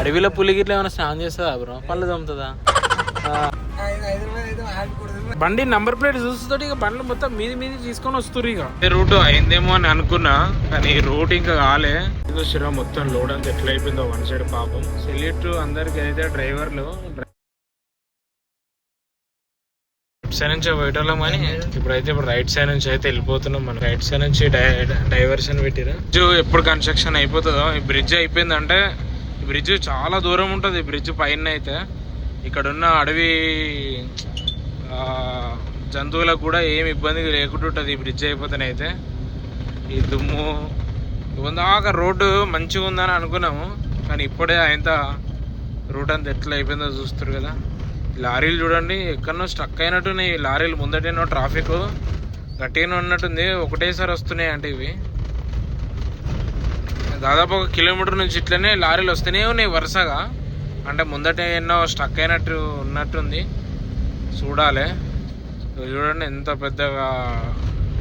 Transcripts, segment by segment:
అడవిలో పులి గిట్ల ఏమైనా స్నానం చేస్తుందా బ్రో పళ్ళు తమ్ముతుందా బండి నంబర్ ప్లేట్ చూస్తుంటే ఇక బండ్లు మొత్తం మీది మీది తీసుకొని వస్తుర్రు ఇక. రూట్ అయిందేమో అని అనుకున్నా కానీ రూట్ ఇంకా కాలే. ఇదో శిరా మొత్తం లోడ్ అంతా ఎట్లా అయిపోయిందో వన్ సైడ్ పాపం. సెల్యూట్ అందరికి అయితే డ్రైవర్లు సైడ్ నుంచి పోయేటోళ్ళం కానీ ఇప్పుడైతే ఇప్పుడు రైట్ సైడ్ నుంచి అయితే వెళ్ళిపోతున్నాం మనం. రైట్ సైడ్ నుంచి డైవర్షన్ పెట్టిరా. బ్రిడ్జ్ ఎప్పుడు కన్స్ట్రక్షన్ అయిపోతుందో. ఈ బ్రిడ్జ్ అయిపోయిందంటే ఈ బ్రిడ్జ్ చాలా దూరం ఉంటుంది. ఈ బ్రిడ్జ్ పైన అయితే. ఇక్కడ ఉన్న అడవి జంతువులకు కూడా ఏం ఇబ్బంది లేకుండా ఉంటుంది ఈ బ్రిడ్జ్ అయిపోతేనైతే ఈ దుమ్ము దాకా రోడ్డు మంచిగా ఉందని అనుకున్నాము. కానీ ఇప్పుడే ఆయన రూట్ అంతా ఎట్లా అయిపోయిందో చూస్తారు కదా. లారీలు చూడండి ఎక్కడనో స్ట్రక్ అయినట్టున్నాయి. ఉన్నాయి లారీలు ముందటేనో ట్రాఫిక్ గట్టిగానే ఉన్నట్టుంది. ఒకటేసారి వస్తున్నాయి అంటే ఇవి. దాదాపు ఒక కిలోమీటర్ నుంచి ఇట్లనే లారీలు వస్తూనే ఉన్నాయి వరుసగా. అంటే ముందట ఎన్నో స్ట్రక్ అయినట్టు ఉన్నట్టుంది. చూడాలి. చూడండి ఎంత పెద్దగా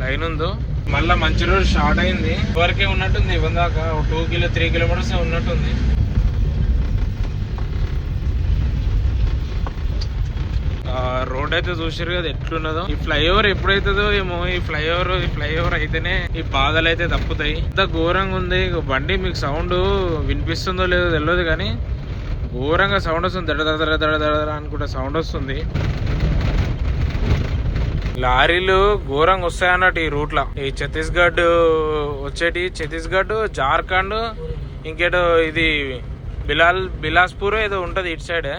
లైన్ ఉందో. మళ్ళీ మంచి రోజు స్టార్ట్ అయింది. వరకే ఉన్నట్టుంది ఇవ్వందాక. టూ కిలో త్రీ కిలోమీటర్స్ ఉన్నట్టుంది. రోడ్ అయితే చూసారు కదా ఎట్లున్నదో. ఈ ఫ్లైఓవర్ ఎప్పుడైతుందో ఏమో ఈ ఫ్లైఓవర్ ఈ ఫ్లైఓవర్ అయితేనే ఈ బాధలు అయితే తప్పుతాయి. ఇంత ఘోరంగా ఉంది బండి మీకు సౌండ్ వినిపిస్తుందో లేదో తెలియదు కానీ ఘోరంగా సౌండ్ వస్తుంది. దడ దడ దడ దడ అనుకుంటే సౌండ్ వస్తుంది. లారీలు ఘోరంగా వస్తాయి అన్నట్టు ఈ రూట్లో. ఈ ఛత్తీస్గఢ్ వచ్చేటి ఛత్తీస్గఢ్ జార్ఖండ్ ఇంకేటో ఇది బిలాల్ బిలాస్పూర్ ఏదో ఉంటుంది ఇటు సైడ్.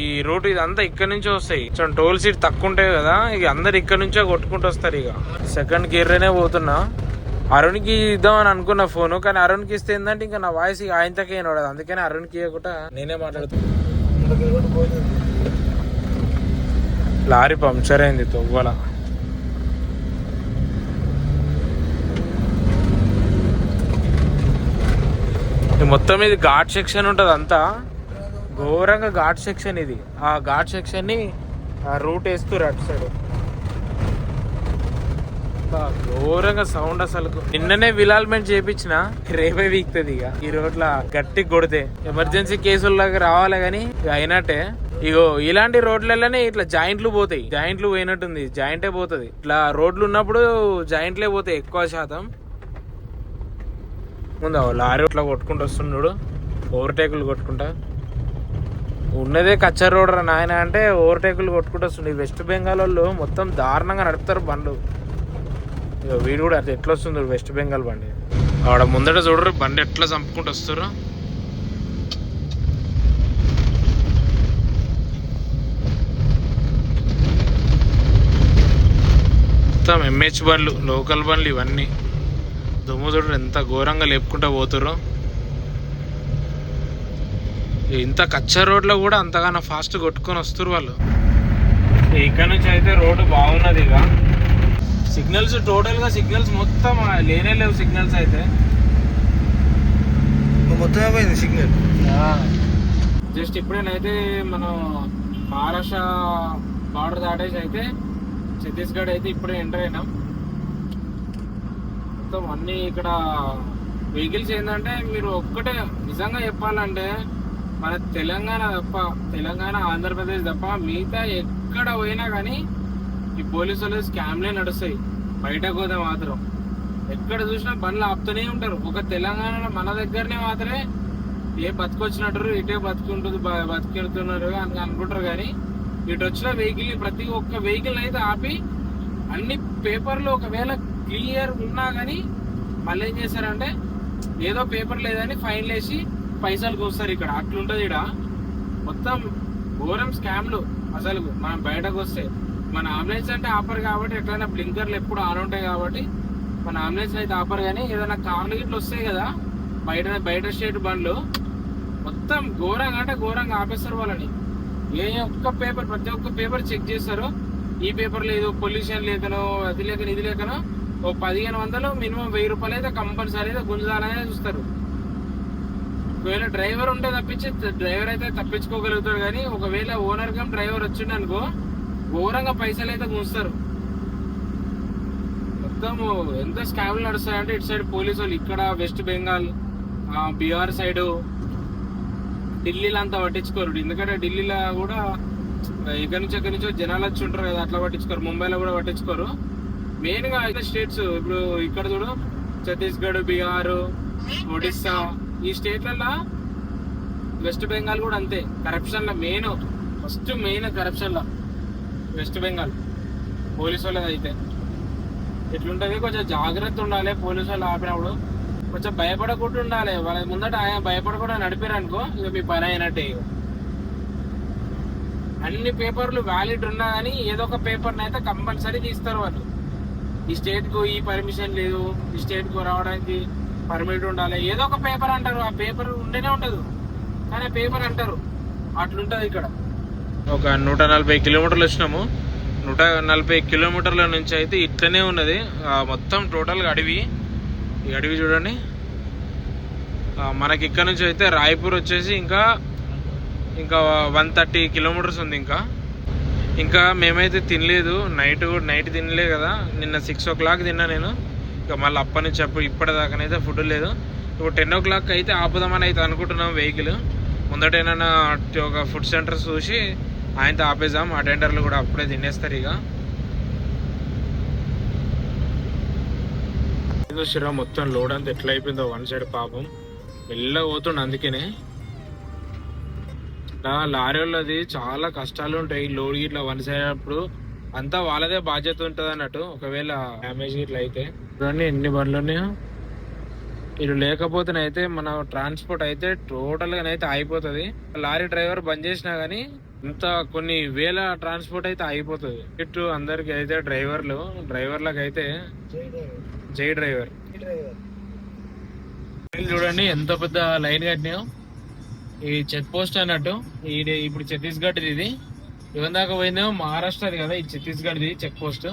ఈ రోడ్డు ఇదంతా ఇక్కడ నుంచి వస్తాయి. కొంచెం టోల్ సీట్ తక్కువ ఉంటాయి కదా ఇక అందరు ఇక్కడ నుంచే కొట్టుకుంటూ వస్తారు ఇక. సెకండ్ గేర్లోనే పోతున్నా. అరుణ్కి ఇద్దామని అనుకున్న ఫోను కానీ అరుణ్కి ఇస్తే ఏంటంటే ఇంకా నా వాయిస్ ఇక ఆయనతకే వినపడదు. అందుకని అరుణ్కి ఇవ్వకుండా నేనే మాట్లాడుతున్నా. లారీ పంక్చర్ అయింది తొవ్వల. ఇది మొత్తం ఇది ఘాట్ సెక్షన్ ఉంటుంది అంతా ఘోరంగా ఘాట్ సెక్షన్ ఇది. ఆ ఘాట్ సెక్షన్ని రూట్ వేస్తారు అటు సైడ్. ఘోరంగా సౌండ్ అసలు. నిన్ననే విలాల్మెంట్ చేపించిన రేపే వీక్తుంది ఇక. ఈ రోడ్ల గట్టి కొడితే ఎమర్జెన్సీ కేసుల్లాగా రావాలి కానీ ఇక అయినట్టే. ఇగో ఇలాంటి రోడ్లలోనే ఇట్లా జాయింట్లు పోతాయి. జాయింట్లు పోయినట్టుంది. జాయింటే పోతుంది. ఇట్లా రోడ్లు ఉన్నప్పుడు జాయింట్లే పోతాయి ఎక్కువ శాతం. ముందు లారీ ఇట్లా కొట్టుకుంటూ వస్తున్నాడు ఓవర్టేకులు కొట్టుకుంటా. ఉన్నదే కచ్చర్ రోడ్ రా నాయన. అంటే ఓవర్టేకులు కొట్టుకుంటూ వస్తుంది వెస్ట్ బెంగాల్ వాళ్ళు మొత్తం దారుణంగా నడుపుతారు బండ్లు. ఇక వీడు కూడా అది ఎట్లా వస్తుంది వెస్ట్ బెంగాల్ బండి? ఆడ ముందట చూడరు బండి ఎట్లా చంపుకుంటూ వస్తారు? మొత్తం ఎంహెచ్ బండ్లు లోకల్ బండ్లు ఇవన్నీ. దుమ్ము చూడరు ఎంత ఘోరంగా లేపుకుంటూ పోతుర్రు. ఇంత కచ్చా రోడ్లో కూడా అంతగానో ఫాస్ట్ కొట్టుకొని వస్తారు వాళ్ళు. ఇక్కడ నుంచి అయితే రోడ్డు బాగున్నది ఇక. సిగ్నల్స్ టోటల్గా సిగ్నల్స్ మొత్తం లేనే లేవు సిగ్నల్స్ అయితే. మొత్తం అయిపోయింది సిగ్నల్? జస్ట్ ఇప్పుడేనైతే మనం మహారాష్ట్ర బార్డర్ దాటేసి అయితే ఛత్తీస్గఢ్ అయితే ఇప్పుడే ఎంటర్ అయినాం. మొత్తం అన్ని ఇక్కడ వెహికల్స్ ఏంటంటే మీరు ఒక్కటే నిజంగా చెప్పాలంటే మన తెలంగాణ తప్ప తెలంగాణ ఆంధ్రప్రదేశ్ తప్ప మిగతా ఎక్కడ పోయినా కానీ ఈ పోలీసు వాళ్ళు స్కామ్లే నడుస్తాయి. బయటకు పోతే మాత్రం. ఎక్కడ చూసినా బండ్లు ఆపుతూనే ఉంటారు. ఒక తెలంగాణలో మన దగ్గరనే మాత్రమే ఏ బతుకొచ్చినట్టు ఇటే బతుకుంటుంది బతికెడుతున్నారు అని అనుకుంటారు కానీ ఇటు వచ్చిన వెహికల్ ప్రతి ఒక్క వెహికల్ అయితే ఆపి అన్ని పేపర్లు ఒకవేళ క్లియర్ ఉన్నా కానీ మళ్ళీ ఏం చేశారంటే ఏదో పేపర్ లేదని ఫైన్ వేసి పైసలు కోస్తారు ఇక్కడ. అట్లుంటది ఇక్కడ మొత్తం ఘోరం స్కామ్లు అసలు మనం బయటకు వస్తే. మన అంబులెన్స్ అంటే ఆపర్ కాబట్టి ఎట్లయినా బ్లింకర్లు ఎప్పుడు ఆన్ ఉంటాయి కాబట్టి మన అంబులెన్స్ అయితే ఆపర్ కానీ ఏదైనా కార్లు గిట్ల వస్తాయి కదా. బయట బయట స్టేట్ బండ్లు. మొత్తం ఘోరంగా అంటే ఘోరంగా ఆపేస్తారు వాళ్ళని. ఏ ఒక్క పేపర్ ప్రతి ఒక్క పేపర్ చెక్ చేస్తారు. ఈ పేపర్ లేదు పొల్యూషన్ లేకనో అది లేకనో ఇది లేకనో ఓ పదిహేను వందలు మినిమం వెయ్యి రూపాయలు అయితే కంపల్సరీ అయితే గుంజాలనే చూస్తారు. ఒకవేళ డ్రైవర్ ఉంటే తప్పించి డ్రైవర్ అయితే తప్పించుకోగలుగుతాడు. కానీ ఒకవేళ ఓనర్ కమ్ డ్రైవర్ వచ్చిండు అనుకో ఘోరంగా పైసలు అయితే గుంస్తారు మొత్తం ఎంత స్కామ్లు నడుస్తాయంటే ఇటు సైడ్ పోలీసు వాళ్ళు ఇక్కడ వెస్ట్ బెంగాల్ బీహార్ సైడ్ ఢిల్లీలో అంతా పట్టించుకోరు. ఎందుకంటే ఢిల్లీలో కూడా ఎక్కడి నుంచి ఎక్కడి నుంచో జనాలు వచ్చి ఉంటారు కదా అట్లా పట్టించుకోరు. ముంబైలో కూడా పట్టించుకోరు. మెయిన్గా అయితే స్టేట్స్ ఇప్పుడు ఇక్కడ చూడు ఛత్తీస్గఢ్ బీహార్ ఒడిస్సా ఈ స్టేట్లలో వెస్ట్ బెంగాల్ కూడా అంతే. కరప్షన్లో మెయిన్ ఫస్ట్ మెయిన్ కరప్షన్లో వెస్ట్ బెంగాల్. పోలీసు వాళ్ళది అయితే. ఎట్లుంటుంది? కొంచెం జాగ్రత్త ఉండాలి పోలీసు వాళ్ళు ఆపినప్పుడు. కొంచెం భయపడకుండా ఉండాలి. వాళ్ళ ముందట ఆయన భయపడకుండా నడిపారనుకో ఇక మీ పని అయినట్టే అన్ని పేపర్లు వ్యాలిడ్ ఉన్నా కానీ ఏదో ఒక పేపర్ని అయితే కంపల్సరీ తీస్తారు వాళ్ళు. ఈ స్టేట్కు ఈ పర్మిషన్ లేదు. ఈ స్టేట్కు రావడానికి పర్మిట్ ఉండాలి. ఏదో ఒక పేపర్ అంటారు. ఆ పేపర్ ఉండేనే ఉండదు కానీ ఆ పేపర్ అంటారు. అట్లుంటది ఇక్కడ. ఒక నూట నలభై కిలోమీటర్లు వచ్చినాము. నూట నలభై కిలోమీటర్ల నుంచి అయితే ఇట్లనే ఉన్నది. మొత్తం టోటల్గా అడవి. ఈ అడవి చూడండి. మనకి ఇక్కడ నుంచి అయితే రాయపూర్ వచ్చేసి ఇంకా ఇంకా వన్ థర్టీ కిలోమీటర్స్ ఉంది ఇంకా. ఇంకా మేమైతే తినలేదు. నైట్ నైట్ తినలే కదా. నిన్న సిక్స్ ఓ క్లాక్ తిన్నా నేను. మళ్ళీ అప్పటి నుంచి అప్పుడు ఇప్పటిదాకానైతే ఫుడ్ లేదు. ఇప్పుడు టెన్ ఓ క్లాక్ అయితే ఆపుదామని అయితే అనుకుంటున్నాం వెహికల్ ముందట ఏమైనా ఒక ఫుడ్ సెంటర్ చూసి ఆయనతో ఆపేసాం అటెండర్లు కూడా అప్పుడే తినేస్తారు ఇక. చూసిరా మొత్తం లోడ్ అంతా ఎట్లా అయిపోయిందో వన్ సైడ్ పాపం. మెల్లగా పోతుండు అందుకనే. లారీ వాళ్ళది చాలా కష్టాలు ఉంటాయి. లోడ్ ఇట్లా వన్ సైడ్ అప్పుడు అంతా వాళ్ళదే బాధ్యత ఉంటుంది అన్నట్టు ఒకవేళ డ్యామేజ్ ఇట్లా అయితే. చూడండి ఎన్ని బండ్లు ఉన్నాయో. వీళ్ళు లేకపోతేనైతే మన ట్రాన్స్పోర్ట్ అయితే టోటల్గానైతే అయితే అయిపోతుంది లారీ డ్రైవర్ బంద్ చేసినా కానీ ఇంత కొన్ని వేల ట్రాన్స్పోర్ట్ అయితే అయిపోతుంది ఇటు అందరికి అయితే డ్రైవర్లు డ్రైవర్లకు అయితే జై డ్రైవర్. చూడండి ఎంత పెద్ద లైన్ కట్టినాయో. ఈ చెక్ పోస్ట్ అన్నట్టు ఇది ఇప్పుడు ఛత్తీస్గఢ్ ఇది. ఇవన్ దాకా పోయిందేమో మహారాష్ట్రది కదా ఈ ఛత్తీస్గఢ్ది చెక్ పోస్ట్.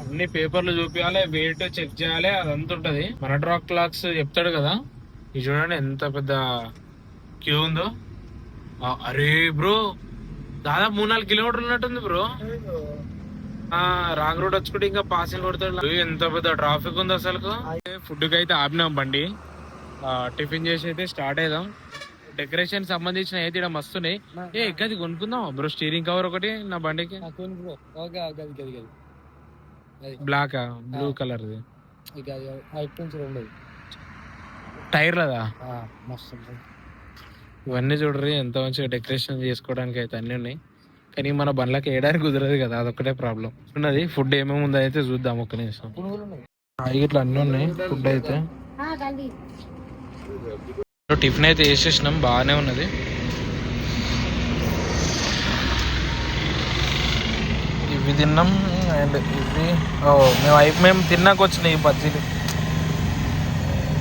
అన్ని పేపర్లు చూపించాలి వెయిట్ చెక్ చేయాలి అదంతా ఉంటది. మన డ్రాక్ క్లాక్స్ చెప్తాడు కదా ఇది చూడండి ఎంత పెద్ద క్యూ ఉందో. అరే బ్రో దాదాపు మూడు నాలుగు కిలోమీటర్లు ఉన్నట్టుంది బ్రో. ఆ రాంగ్ రోడ్ వచ్చుకుంటే ఇంకా పాసింగ్ కొడతాడు. ఎంత పెద్ద ట్రాఫిక్ ఉంది అసలు ఫుడ్కి అయితే ఆపినాం బండి. టిఫిన్ చేసి అయితే స్టార్ట్ అయ్యాం డెకరేషన్ సంబంధించిన అయితే ఇక్కడ మస్తున్నాయి. ఏ గది కొనుక్కుందాం? బ్రో స్టీరింగ్ కవర్ ఒకటి నా బండికి. బ్లాక్ బ్లూ కలర్ టైర్లదా ఇవన్నీ చూడరు ఎంత మంచిగా డెకరేషన్ చేసుకోవడానికి అయితే అన్ని ఉన్నాయి. కానీ మన బండ్లకి వేయడానికి కుదరదు కదా అదొక్కటే ప్రాబ్లం ఉన్నది ఫుడ్ ఏమేమి ఉందో అయితే చూద్దాం ఒక్క నిమిషం. ఇట్లా అన్ని ఉన్నాయి ఫుడ్ అయితే. టిఫిన్ అయితే వేసేసినాం బాగానే ఉన్నది. ఇవి తిన్నాం. అండ్ ఇవి ఓ మేము అయి మేము తిన్నాక వచ్చినాయి ఈ బజ్జీలు.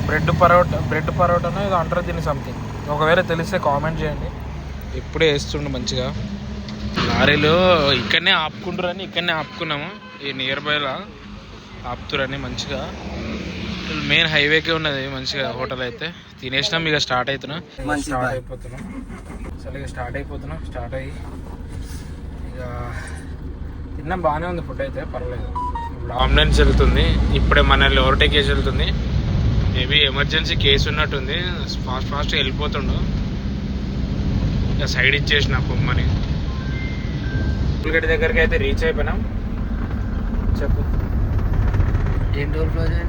బ్రెడ్ పరోటా బ్రెడ్ పరోటానో ఏదో అంటారు దీన్ని సంథింగ్ ఒకవేళ తెలిస్తే కామెంట్ చేయండి. ఇప్పుడే వేస్తుండు మంచిగా. లారీలు ఇక్కడనే ఆపుకుంటారని ఇక్కడనే ఆపుకున్నాము. ఈ నియర్ బైలా ఆపుతురని మంచిగా. మెయిన్ హైవేకే ఉన్నది మంచిగా హోటల్ అయితే. తినేసినాం ఇక స్టార్ట్ అవుతున్నాం స్టార్ట్ అయిపోతున్నాం. అసలు ఇక స్టార్ట్ అయిపోతున్నాం స్టార్ట్ అయ్యి. ఇక తిన్నాం బాగానే ఉంది ఫుడ్ అయితే పర్లేదు. అంబులెన్స్ వెళ్తుంది. ఇప్పుడే మనల్ని ఓవర్టేక్ చేసి వెళ్తుంది. మేబీ ఎమర్జెన్సీ కేసు ఉన్నట్టుంది. ఫాస్ట్ ఫాస్ట్ వెళ్ళిపోతుండు. ఇక సైడ్ ఇచ్చేసిన బొమ్మని. పుల్గడ్డి దగ్గరికి అయితే రీచ్ అయిపోయినాం. చెప్పు. ఏం టోల్ ప్లాజా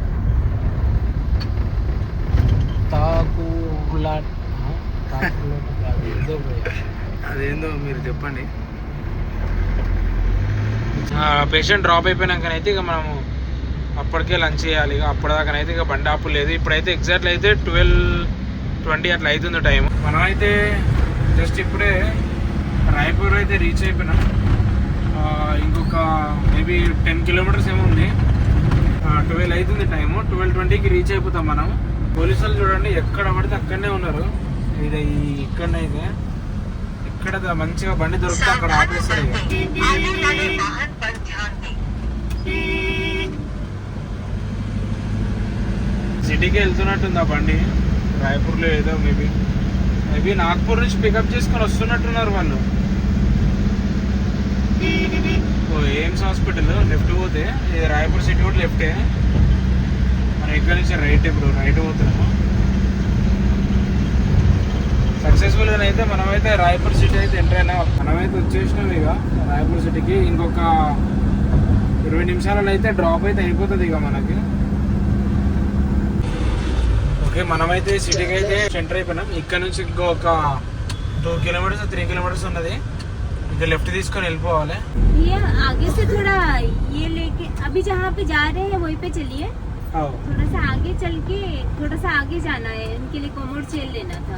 తాకులాట్ అదేందో మీరు చెప్పండి. పేషెంట్ డ్రాప్ అయిపోయినాకనైతే ఇక మనము అప్పటికే లంచ్ చేయాలి. ఇక అప్పటిదాకానైతే ఇక బండి ఆపు లేదు. ఇప్పుడైతే ఎగ్జాక్ట్లీ అయితే ట్వెల్వ్ ట్వంటీ అట్లా అవుతుంది టైం మనం అయితే జస్ట్ ఇప్పుడే రాయపూర్ అయితే రీచ్ అయిపోయినాం. ఇంకొక మేబీ టెన్ కిలోమీటర్స్ ఏమో ఉంది. ట్వెల్వ్ అవుతుంది టైము ట్వెల్వ్ ట్వంటీకి రీచ్ అయిపోతాం మనం. పోలీసులు చూడండి ఎక్కడ పడితే అక్కడనే ఉన్నారు. ఇది ఇక్కడనైతే. ఇక్కడనే అయితే ఎక్కడ ద- మంచిగా బండి దొరికితే అక్కడ ఆపేస్తారు ఇక. సిటీకి వెళ్తున్నట్టుంది ఆ బండి. రాయపూర్లో ఏదో మేబీ. మేబీ నాగ్పూర్ నుంచి పికప్ చేసుకొని వస్తున్నట్టున్నారు వాళ్ళు. ఎయిమ్స్ హాస్పిటల్ లెఫ్ట్ పోతే ఇది రాయపూర్ సిటీ కూడా లెఫ్టే మనం ఇక్కడ నుంచి రైట్ ఇప్పుడు రైట్ పోతున్నాము. సక్సెస్ఫుల్గా అయితే మనమైతే రాయపూర్ సిటీ అయితే ఎంటర్ అయినా మనమైతే వచ్చేసినాం ఇక రాయపూర్ సిటీకి ఇంకొక ఇరవై నిమిషాలలో అయితే డ్రాప్ అయితే అయిపోతుంది ఇక మనకి ఓకే మనమైతే సిటీకి అయితే ఎంటర్ అయిపోయినాం ఇక్కడ నుంచి ఇంకొక టూ కిలోమీటర్స్ త్రీ కిలోమీటర్స్ ఉన్నది ఇక లెఫ్ట్ తీసుకొని వెళ్ళిపోవాలి ये आगे से थोड़ा ये लेके अभी जहाँ पे जा रहे हैं वहीं पे चलिए थोड़ा सा आगे चल के थोड़ा सा आगे जाना है उनके लिए कोमोड चेल लेना था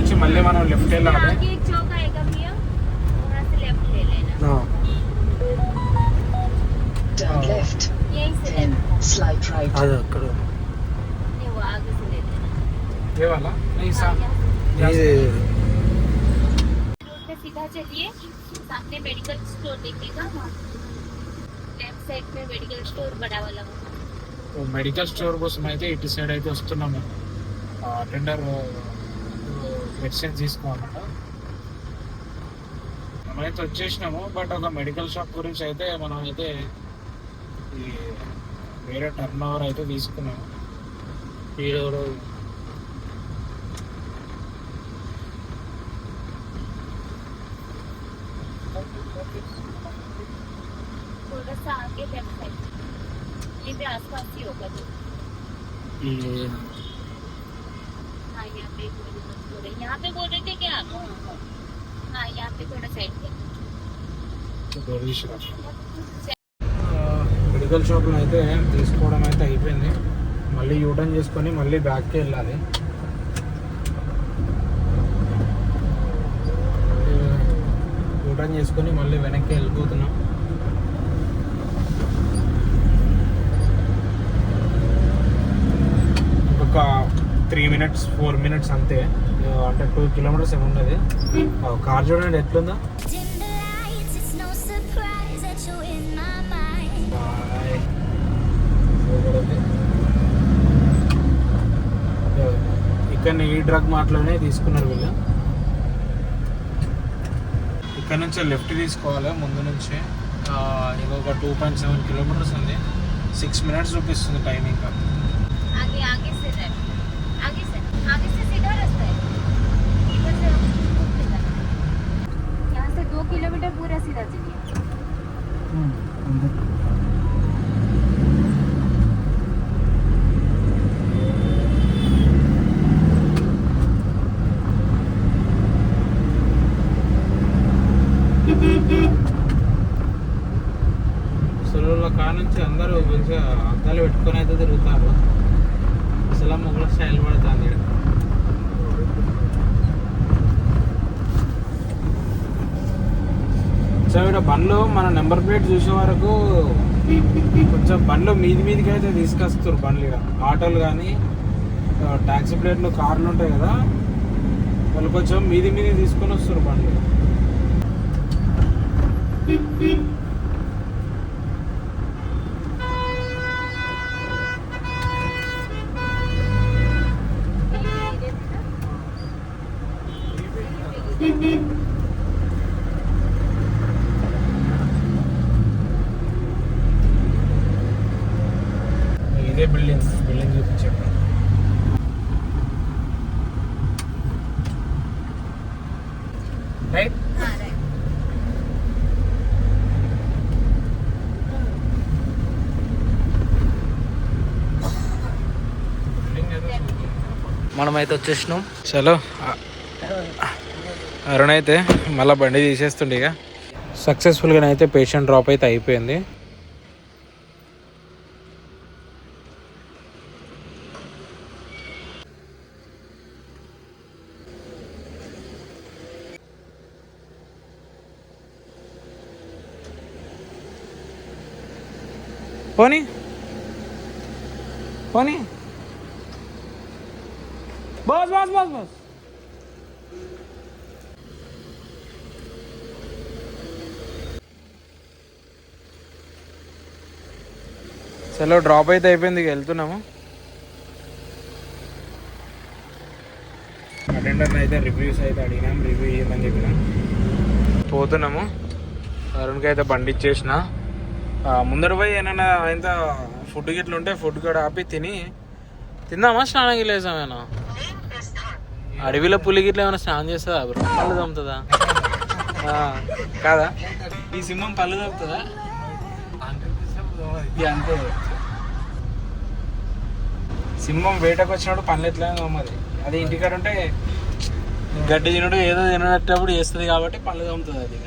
నుంచి మళ్ళీ మనం లెఫ్ట్ వెళ్ళాలి आगे एक चौक आएगा भैया वहाँ से लेफ्ट ले लेना turn Oh. left, यहीं से then लेफ्ट slide right. అది అక్కడ नहीं वो आगे से ले लेना ఏ వాళ్ళ ఈ సా- ఇది रोड पे सीधा चलिए सामने मेडिकल स्टोर दिखेगा लेफ्ट साइड में मेडिकल स्टोर बड़ा वाला మెడికల్ స్టోర్ కోసం అయితే ఇటు సైడ్ అయితే వస్తున్నాము టెండర్ మెడిసిన్ తీసుకోవాలన్నమాట మనమైతే వచ్చేసినాము బట్ ఒక మెడికల్ షాప్ గురించి అయితే మనం అయితే ఈ వేరే టర్న్ ఓవర్ అయితే తీసుకున్నాము ఈడెవడో थोड़ा सा आगे लेफ्ट साइड ये भी आसपास ही होगा तो ఈ हाँ यहाँ पे एक मेडिकल स्टोर है यहाँ पे बोल रहे थे क्या आप हाँ यहाँ पे थोड़ा साइड पे మెడికల్ షాప్లో అయితే తీసుకోవడం అయితే అయిపోయింది మళ్ళీ యూటర్న్ చేసుకొని మళ్ళీ బ్యాక్కి వెళ్ళాలి యూటర్న్ చేసుకొని మళ్ళీ వెనక్కి వెళ్ళిపోతున్నాం త్రీ మినిట్స్ ఫోర్ మినిట్స్ అంతే. అంటే టూ కిలోమీటర్స్ ఏమి ఉన్నది. కార్ చూడండి ఎట్లుందా. ఇక్కడ ఈ డ్రగ్ మాటలోనే తీసుకున్నారు వీళ్ళు. ఇక్కడ నుంచి లెఫ్ట్ తీసుకోవాలి ముందు నుంచి. ఇంకొక టూ పాయింట్ సెవెన్ కిలోమీటర్స్ ఉంది. సిక్స్ మినిట్స్ చూపిస్తుంది టైం કિલોમીટર પૂરા સીધા જઈએ అసలు కాడ నుంచి అందరూ మంచిగా అద్దాలు పెట్టుకొని అయితే తిరుగుతారు. నెంబర్ ప్లేట్ చూసే వరకు కొంచెం బండ్లు మీది మీదికి అయితే తీసుకొస్తారు బండ్లు ఇక. ఆటోలు కానీ ట్యాక్సీ ప్లేట్లు కార్లు ఉంటాయి కదా. వాళ్ళు కొంచెం మీది మీది తీసుకొని వస్తారు బండ్లు. మనమైతే వచ్చేసినాం. చలో. అరుణ్ అయితే మళ్ళీ బండి తీసేస్తుండే ఇక. సక్సెస్ఫుల్గా అయితే పేషెంట్ డ్రాప్ అయితే అయిపోయింది. పోనీ. పోనీ. Bus bus bus bus. చలో డ్రాప్ అయితే అయిపోయింది వెళ్తున్నాము. అటెండర్ అయితే రివ్యూస్ అయితే అడిగినాం రివ్యూ ఇవ్వమని చెప్పినాం. పోతున్నాము. అరుణ్కి అయితే బండి ఇచ్చేసిన. ముందర పోయి ఏమన్నా ఎంత ఫుడ్ గిట్ల ఉంటే ఫుడ్ కూడా ఆపి తిని తిందామా? స్నానం గిలేసామేనా అడవిలో పులి గిట్ల ఏమైనా స్నానం చేస్తుందా బ్రో? పళ్ళు తమ్ముతుందా ఆ, కాదా? ఈ సింహం పళ్ళు తమ్ముతుందా ఇది అంతే. సింహం వేటకు వచ్చినప్పుడు పనులు ఎట్లా మరి అది ఇంటికాడ ఉంటే గడ్డి తినడు ఏదో తినటప్పుడు చేస్తుంది కాబట్టి పళ్ళు తమ్ముతుంది అది.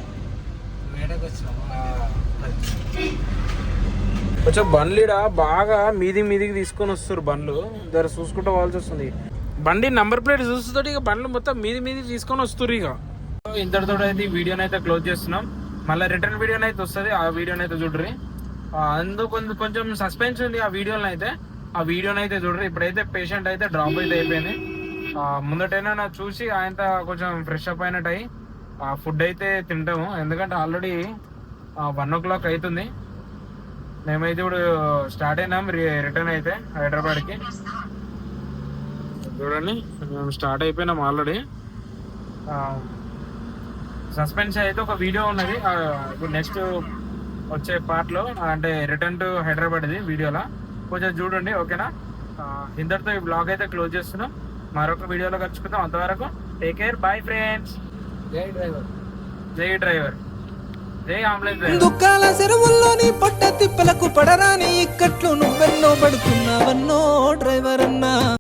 వేటకు వచ్చినాము? కొంచెం బండ్లీడ బాగా మీది మీదికి తీసుకొని వస్తారు బండ్లు. దగ్గర చూసుకుంటూ పోవాల్సి వస్తుంది. బండి నంబర్ ప్లేట్ చూస్తుంటే ఇక బండ్లు మొత్తం మీది మీది తీసుకొని వస్తారు ఇక. ఇంతటితో అయితే ఈ వీడియోని అయితే క్లోజ్ చేస్తున్నాం. మళ్ళీ రిటర్న్ వీడియోని అయితే వస్తుంది ఆ వీడియోని అయితే చూడరి. అందుకు కొంచెం సస్పెన్స్ ఉంది ఆ వీడియోని అయితే. ఆ వీడియోని అయితే చూడరు. ఇప్పుడైతే పేషెంట్ అయితే డ్రాప్ అయితే అయిపోయింది. ముందటైనా నాకు చూసి ఆయన కొంచెం ఫ్రెష్ అప్ అయినట్టు అయ్యి ఆ ఫుడ్ అయితే తింటాము. ఎందుకంటే ఆల్రెడీ వన్ ఓ క్లాక్ అవుతుంది మేమైతే ఇప్పుడు స్టార్ట్ అయినాం. రిటర్న్ అయితే హైదరాబాద్కి. చూడండి మేము స్టార్ట్ అయిపోయినాం ఆల్రెడీ సస్పెన్స్ అయితే ఒక వీడియో ఉన్నది. ఇప్పుడు నెక్స్ట్ వచ్చే పార్ట్లో అంటే రిటర్న్ టు హైదరాబాద్ ఇది వీడియోలో కొంచెం చూడండి ఓకేనా? ఇంతటితో ఈ బ్లాగ్ అయితే క్లోజ్ చేస్తున్నాం. మరొక వీడియోలో కలుసుకుందాం. అంతవరకు టేక్ కేర్ బాయ్ ఫ్రెండ్స్ జై డ్రైవర్. జై డ్రైవర్. దుఃఖాల చెరువుల్లోని పొట్ట తిప్పలకు పడరాని ఇక్కట్లు నువ్వెన్నో పడుతున్నావన్నో డ్రైవర్ అన్నా